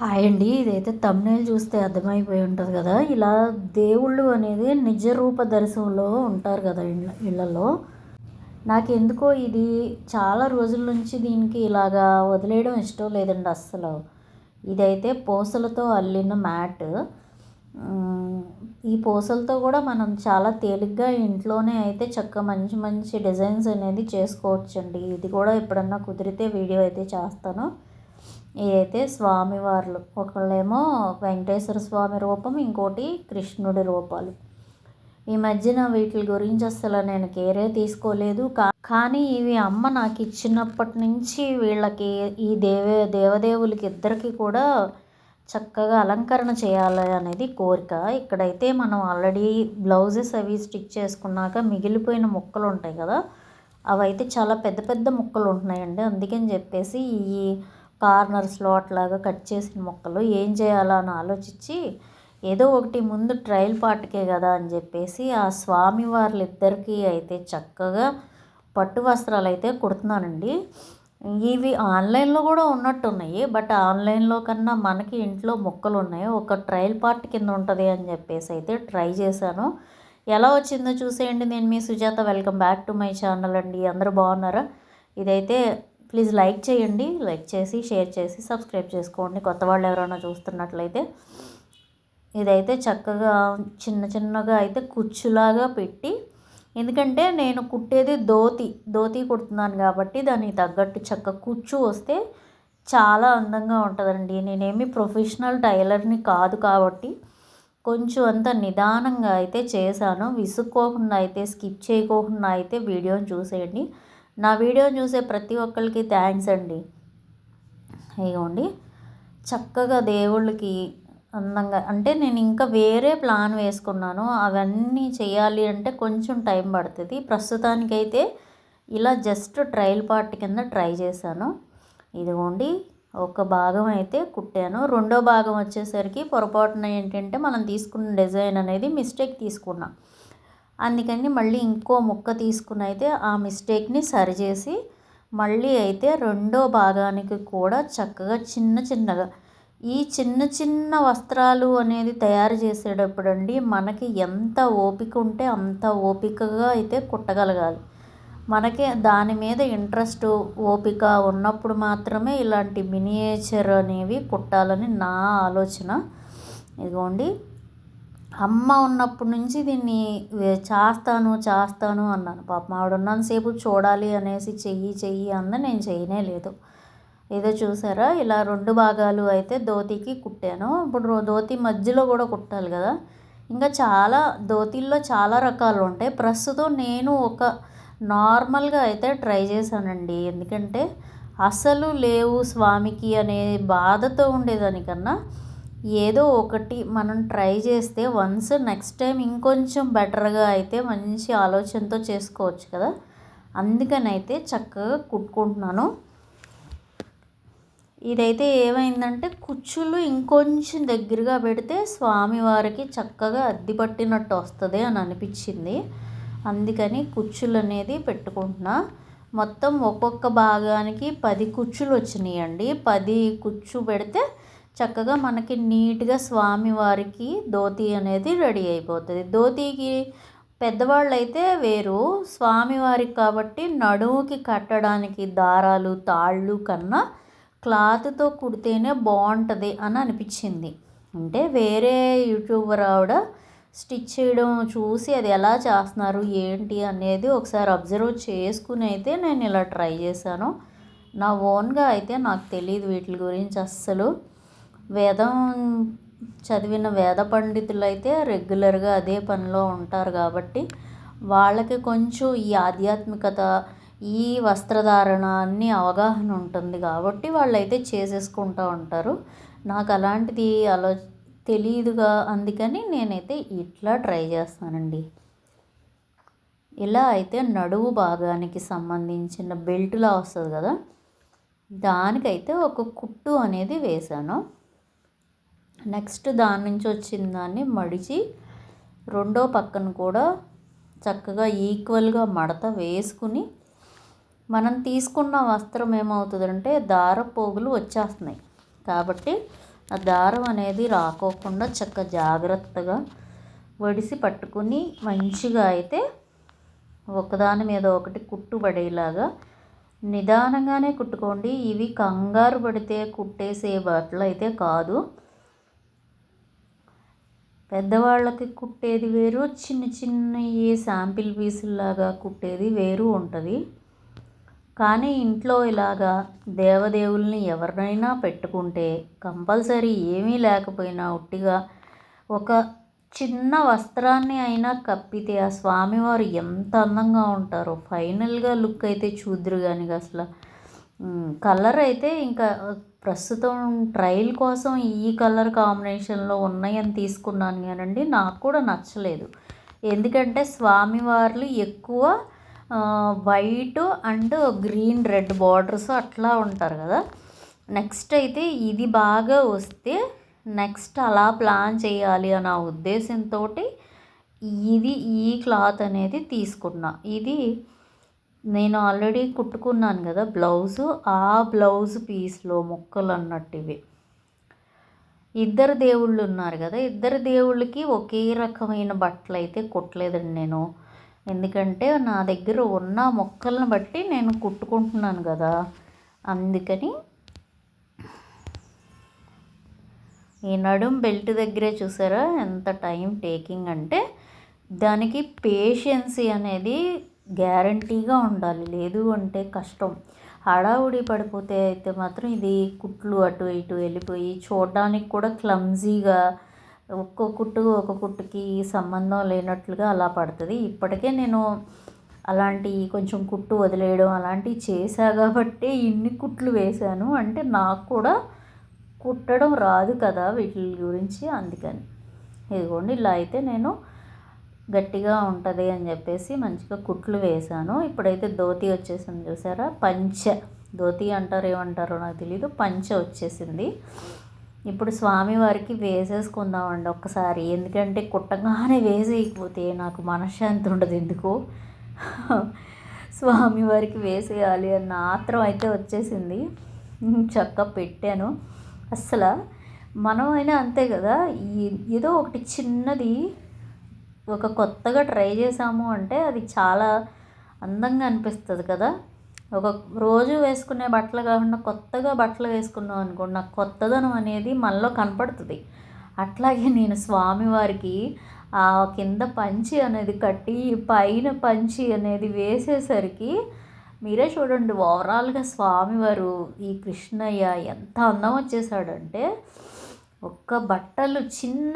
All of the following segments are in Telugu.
హాయ్ అండి. ఇదైతే తమ్నేల్ చూస్తే అర్థమైపోయి ఉంటుంది కదా. ఇలా దేవుళ్ళు అనేది నిజ రూప దర్శనంలో ఉంటారు కదా ఇళ్ళ ఇళ్ళల్లో. నాకు ఎందుకో ఇది చాలా రోజుల నుంచి దీనికి ఇలాగా వదిలేయడం ఇష్టం లేదండి అస్సలు. ఇదైతే పూసలతో అల్లిన మ్యాట్. ఈ పూసలతో కూడా మనం చాలా తేలిగ్గా ఇంట్లోనే అయితే చక్కగా మంచి మంచి డిజైన్స్ అనేది చేసుకోవచ్చండి. ఇది కూడా ఎప్పుడన్నా కుదిరితే వీడియో అయితే చేస్తాను. ఇదైతే స్వామివార్లు ఒకళ్ళేమో వెంకటేశ్వర స్వామి రూపం ఇంకోటి కృష్ణుడి రూపాలు. ఈ మధ్యన వీటి గురించి అసలు నేను కేరే తీసుకోలేదు. కానీ ఇవి అమ్మ నాకు ఇచ్చినప్పటి నుంచి వీళ్ళకి ఈ దేవే దేవదేవులకి ఇద్దరికి కూడా చక్కగా అలంకరణ చేయాలి అనేది కోరిక. ఇక్కడైతే మనం ఆల్రెడీ బ్లౌజెస్ అవి స్టిచ్ చేసుకున్నాక మిగిలిపోయిన ముక్కలు ఉంటాయి కదా అవైతే చాలా పెద్ద పెద్ద ముక్కలు ఉంటున్నాయండి అందుకని చెప్పేసి ఈ కార్నర్స్లో అట్లాగా కట్ చేసిన మొక్కలు ఏం చేయాలా అని ఆలోచించి ఏదో ఒకటి ముందు ట్రయల్ పార్ట్కే కదా అని చెప్పేసి ఆ స్వామి వాళ్ళిద్దరికీ అయితే చక్కగా పట్టు వస్త్రాలు అయితే కుడుతున్నానండి. ఇవి ఆన్లైన్లో కూడా ఉన్నట్టున్నాయి బట్ ఆన్లైన్లో కన్నా మనకి ఇంట్లో మొక్కలు ఉన్నాయి ఒక ట్రయల్ పార్ట్ కింద ఉంటుంది అని చెప్పేసి అయితే ట్రై చేశాను. ఎలా వచ్చిందో చూసేయండి. నేను మీ Sujatha. Welcome back to my channel అండి. అందరూ బాగున్నారా? ఇదైతే ప్లీజ్ లైక్ చేయండి లైక్ చేసి షేర్ చేసి సబ్స్క్రైబ్ చేసుకోండి. కొత్త వాళ్ళు ఎవరైనా చూస్తున్నట్లయితే ఇదైతే చక్కగా చిన్న చిన్నగా అయితే కుచ్చులాగా పెట్టి ఎందుకంటే నేను కుట్టేది ధోతి ధోతి కుడుతున్నాను కాబట్టి దానికి తగ్గట్టు చక్క కుచ్చు వస్తే చాలా అందంగా ఉంటుందండి. నేనేమి ప్రొఫెషనల్ టైలర్ని కాదు కాబట్టి కొంచెం అంత నిదానంగా అయితే చేశాను. విసుక్కోకుండా అయితే స్కిప్ చేయకోకుండా అయితే వీడియోని చూసేయండి. నా వీడియో చూసే ప్రతి ఒక్కరికి థ్యాంక్స్ అండి. ఇవ్వండి చక్కగా దేవుళ్ళకి అందంగా అంటే నేను ఇంకా వేరే ప్లాన్ వేసుకున్నాను. అవన్నీ చేయాలి అంటే కొంచెం టైం పడుతుంది. ప్రస్తుతానికైతే ఇలా జస్ట్ ట్రయల్ పార్ట్ కింద ట్రై చేశాను. ఇదిగోండి ఒక భాగం అయితే కుట్టాను. రెండో భాగం వచ్చేసరికి పొరపాటున ఏంటంటే మనం తీసుకున్న డిజైన్ అనేది మిస్టేక్ తీసుకున్నాం. అందుకని మళ్ళీ ఇంకో ముక్క తీసుకుని అయితే ఆ మిస్టేక్ని సరిచేసి మళ్ళీ అయితే రెండో భాగానికి కూడా చక్కగా చిన్న చిన్నగా ఈ చిన్న చిన్న వస్త్రాలు అనేది తయారు చేసేటప్పుడు అండి మనకి ఎంత ఓపిక ఉంటే అంత ఓపికగా అయితే కుట్టగలగాలి. మనకి దాని మీద ఇంట్రెస్ట్ ఓపిక ఉన్నప్పుడు మాత్రమే ఇలాంటి మినియేచర్ అనేవి కుట్టాలని నా ఆలోచన. ఇదిగోండి. అమ్మ ఉన్నప్పటి నుంచి దీన్ని చేస్తాను చేస్తాను అన్నాను. పాపం ఆవిడ ఉన్నంతసేపు చూడాలి అనేసి చెయ్యి చెయ్యి అంద. నేను చేయనే లేదు. ఏదో చూసారా? ఇలా రెండు భాగాలు అయితే ధోతికి కుట్టాను. ఇప్పుడు ధోతి మధ్యలో కూడా కుట్టాలి కదా. ఇంకా చాలా ధోతిల్లో చాలా రకాలు ఉంటాయి. ప్రస్తుతం నేను ఒక నార్మల్గా అయితే ట్రై చేశానండి. ఎందుకంటే అసలు లేవు స్వామికి అనే బాధతో ఉండేదానికన్నా ఏదో ఒకటి మనం ట్రై చేస్తే వన్స్ నెక్స్ట్ టైం ఇంకొంచెం బెటర్గా అయితే మంచి ఆలోచనతో చేసుకోవచ్చు కదా. అందుకని అయితే చక్కగా కుట్టుకుంటున్నాను. ఇదైతే ఏమైందంటే కుచ్చులు ఇంకొంచెం దగ్గరగా పెడితే స్వామివారికి చక్కగా అద్ది పట్టినట్టు వస్తుంది అని అనిపించింది. అందుకని కుచ్చులు అనేది పెట్టుకుంటున్నా. మొత్తం ఒక్కొక్క భాగానికి పది కుచ్చులు వచ్చినాయండి. పది కుచ్చు పెడితే చక్కగా మనకి నీట్గా స్వామివారికి ధోతి అనేది రెడీ అయిపోతుంది. ధోతికి పెద్దవాళ్ళు అయితే వేరు. స్వామివారికి కాబట్టి నడుముకి కట్టడానికి దారాలు తాళ్ళు కన్నా క్లాత్తో కుడితేనే బాగుంటుంది అని అనిపించింది. అంటే వేరే యూట్యూబర్ ఆవిడ స్టిచ్ చేయడం చూసి అది ఎలా చేస్తున్నారు ఏంటి అనేది ఒకసారి అబ్జర్వ్ చేసుకుని అయితే నేను ఇలా ట్రై చేశాను. నా ఓన్గా అయితే నాకు తెలియదు వీటి గురించి అస్సలు. వేదం చదివిన వేద పండితులు అయితే రెగ్యులర్గా అదే పనిలో ఉంటారు కాబట్టి వాళ్ళకి కొంచెం ఈ ఆధ్యాత్మికత ఈ వస్త్రధారణ అన్ని అవగాహన ఉంటుంది కాబట్టి వాళ్ళైతే చేసేసుకుంటూ ఉంటారు. నాకు అలాంటిది అలో తెలియదుగా అందుకని నేనైతే ఇట్లా ట్రై చేస్తానండి. ఇలా అయితే నడువు భాగానికి సంబంధించిన బెల్ట్లా వస్తుంది కదా దానికైతే ఒక కుట్టు అనేది వేశాను. నెక్స్ట్ దాని నుంచి వచ్చిన దాన్ని మడిచి రెండో పక్కన కూడా చక్కగా ఈక్వల్గా మడత వేసుకుని మనం తీసుకున్న వస్త్రం ఏమవుతుందంటే దార పోగులు వచ్చేస్తున్నాయి. కాబట్టి ఆ దారం అనేది రాకోకుండా చక్క జాగ్రత్తగా వడిసి పట్టుకుని మంచిగా అయితే ఒకదాని మీద ఒకటి కుట్టుబడేలాగా నిదానంగానే కుట్టుకోండి. ఇవి కంగారు పడితే కుట్టేసే బట్టలు అయితే కాదు. పెద్దవాళ్ళకి కుట్టేది వేరు చిన్న చిన్న ఈ శాంపిల్ పీసుల్లాగా కుట్టేది వేరు ఉంటుంది. కానీ ఇంట్లో ఇలాగా దేవదేవుల్ని ఎవరినైనా పెట్టుకుంటే కంపల్సరీ ఏమీ లేకపోయినా ఉట్టిగా ఒక చిన్న వస్త్రాన్ని అయినా కప్పితే ఆ స్వామివారు ఎంత అందంగా ఉంటారో. ఫైనల్గా లుక్ అయితే చూద్దరు కానీ అసలు కలర్ అయితే ఇంకా ప్రస్తుతం ట్రయల్ కోసం ఈ కలర్ కాంబినేషన్లో ఉన్నాయని తీసుకున్నాను కానండి నాకు కూడా నచ్చలేదు. ఎందుకంటే స్వామివార్లు ఎక్కువ white and green red borders అట్లా ఉంటారు కదా. నెక్స్ట్ అయితే ఇది బాగా వస్తే నెక్స్ట్ అలా ప్లాన్ చేయాలి అన్న ఉద్దేశంతో ఇది ఈ క్లాత్ అనేది తీసుకున్నా. ఇది నేను ఆల్రెడీ కుట్టుకున్నాను కదా బ్లౌజు ఆ బ్లౌజ్ పీస్లో ముక్కలు అన్నట్టు ఇవి ఇద్దరు దేవుళ్ళు ఉన్నారు కదా ఇద్దరు దేవుళ్ళకి ఒకే రకమైన బట్టలు అయితే కుట్టలేదండి నేను. ఎందుకంటే నా దగ్గర ఉన్న మొక్కలను బట్టి నేను కుట్టుకుంటున్నాను కదా అందుకని ఈ నడుం బెల్ట్ దగ్గరే చూసారా ఎంత టైం టేకింగ్ అంటే దానికి పేషెన్సీ అనేది గ్యారంటీగా ఉండాలి. లేదు అంటే కష్టం. హడావుడి పడిపోతే అయితే మాత్రం ఇది కుట్లు అటు ఇటు వెళ్ళిపోయి చూడడానికి కూడా క్లమ్జీగా ఒక్కో కుట్టు ఒక కుట్టుకి సంబంధం లేనట్లుగా అలా పడుతుంది. ఇప్పటికే నేను అలాంటి కొంచెం కుట్టు వదిలేయడం అలాంటివి చేశా కాబట్టి ఇన్ని కుట్లు వేశాను. అంటే నాకు కూడా కుట్టడం రాదు కదా వీటి గురించి అందుకని. ఇదిగోండి ఇలా అయితే నేను గట్టిగా ఉంటుంది అని చెప్పేసి మంచిగా కుట్లు వేశాను. ఇప్పుడైతే ధోతి వచ్చేసింది చూసారా? పంచ. ధోతి అంటారు ఏమంటారో నాకు తెలీదు. పంచె వచ్చేసింది. ఇప్పుడు స్వామివారికి వేసేసుకుందామండి ఒక్కసారి. ఎందుకంటే కుట్టగానే వేసేయకపోతే నాకు మనశ్శాంతి ఉండదు ఎందుకు? స్వామివారికి వేసేయాలి అన్న ఆత్రం అయితే వచ్చేసింది. చక్క పెట్టాను. అసలు మనం అయినా అంతే కదా? ఈ ఏదో ఒకటి చిన్నది ఒక కొత్తగా ట్రై చేసాము అంటే అది చాలా అందంగా అనిపిస్తుంది కదా. ఒక రోజు వేసుకునే బట్టలు కాకుండా కొత్తగా బట్టలు వేసుకున్నాం అనుకోండి నాకు కొత్తదనం అనేది మనలో కనపడుతుంది. అట్లాగే నేను స్వామివారికి ఆ కింద పంచి అనేది కట్టి పైన పంచి అనేది వేసేసరికి మీరే చూడండి ఓవరాల్గా స్వామివారు ఈ కృష్ణయ్య ఎంత అందం వచ్చేసాడంటే ఒక్క బట్టలు చిన్న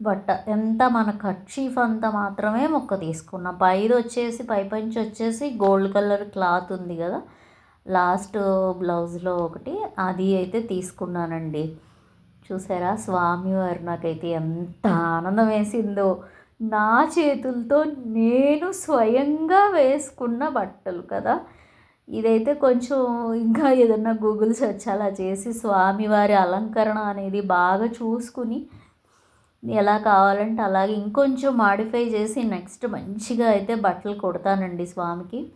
బట్ట ఎంత మన కర్చీఫ్ అంత మాత్రమే మొక్క తీసుకున్నాం. పైది వచ్చేసి పైపంచి వచ్చేసి గోల్డ్ కలర్ క్లాత్ ఉంది కదా. లాస్ట్ బ్లౌజ్లో ఒకటి అది అయితే తీసుకున్నానండి. చూసారా? స్వామివారు నాకైతే ఎంత ఆనందం వేసిందో. నా చేతులతో నేను స్వయంగా వేసుకున్న బట్టలు కదా. ఇదైతే కొంచెం ఇంకా ఏదన్నా గూగుల్ సెర్చ్ అలా చేసి స్వామివారి అలంకరణ అనేది బాగా చూసుకుని ఎలా కావాలంటే అలాగే ఇంకొంచెం మాడిఫై చేసి నెక్స్ట్ మంచిగా అయితే బట్టలు కుడతానండి స్వామికి.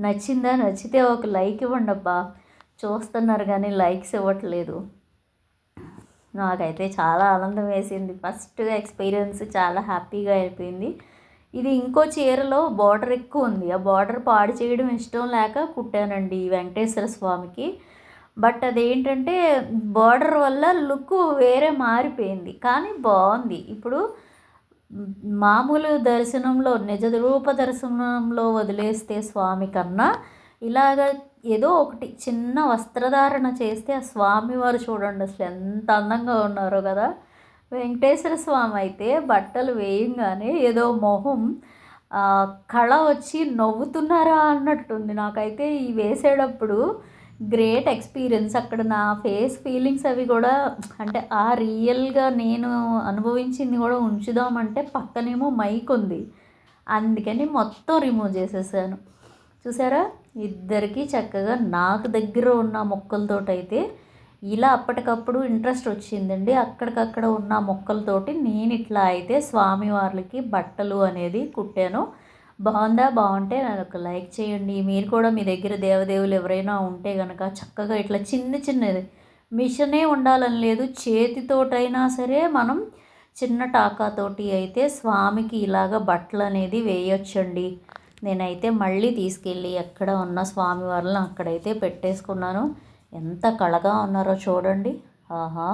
నచ్చిందా? నచ్చితే ఒక లైక్ ఇవ్వండి అబ్బా. చూస్తున్నారు కానీ లైక్స్ ఇవ్వట్లేదు. నాకైతే చాలా ఆనందం వేసింది. ఫస్ట్ ఎక్స్పీరియన్స్ చాలా హ్యాపీగా అయిపోయింది. ఇది ఇంకో చీరలో బార్డర్ ఎక్కువ ఉంది. ఆ బార్డర్ పాడు చేయడం ఇష్టం లేక కుట్టానండి వెంకటేశ్వర స్వామికి. బట్ అదేంటంటే బార్డర్ వల్ల లుక్ వేరే మారిపోయింది. కానీ బాగుంది. ఇప్పుడు మామూలు దర్శనంలో నిజ రూప దర్శనంలో వదిలేస్తే స్వామి కన్నా ఇలాగ ఏదో ఒకటి చిన్న వస్త్రధారణ చేస్తే ఆ స్వామివారు చూడండి అసలు ఎంత అందంగా ఉన్నారో కదా. వెంకటేశ్వర స్వామి అయితే బట్టలు వేయంగానే ఏదో మొహం కళ వచ్చి నవ్వుతున్నారా అన్నట్టుంది. నాకైతే ఈ వేసేటప్పుడు గ్రేట్ ఎక్స్పీరియన్స్. అక్కడ నా ఫేస్ ఫీలింగ్స్ అవి కూడా అంటే ఆ రియల్గా నేను అనుభవించింది కూడా ఉంచుదామంటే పక్కనేమో మైక్ ఉంది. అందుకని మొత్తం రిమూవ్ చేసేసాను. చూసారా? ఇద్దరికీ చక్కగా నాకు దగ్గర ఉన్న మొక్కలతోటైతే ఇలా అప్పటికప్పుడు ఇంట్రెస్ట్ వచ్చిందండి. అక్కడికక్కడ ఉన్న మొక్కలతోటి నేను ఇట్లా అయితే స్వామివార్లకి బట్టలు అనేది కుట్టాను. బాగుందా? బాగుంటే నాకు ఒక లైక్ చేయండి. మీరు కూడా మీ దగ్గర దేవదేవులు ఎవరైనా ఉంటే కనుక చక్కగా ఇట్లా చిన్న చిన్నది మిషనే ఉండాలని లేదు. చేతితోటైనా సరే మనం చిన్న టాకాతోటి అయితే స్వామికి ఇలాగ బట్టలు అనేది వేయొచ్చండి. నేనైతే మళ్ళీ తీసుకెళ్ళి ఎక్కడ ఉన్న స్వామి వాళ్ళని అక్కడైతే పెట్టేసుకున్నాను. ఎంత కళగా ఉన్నారో చూడండి. ఆహా!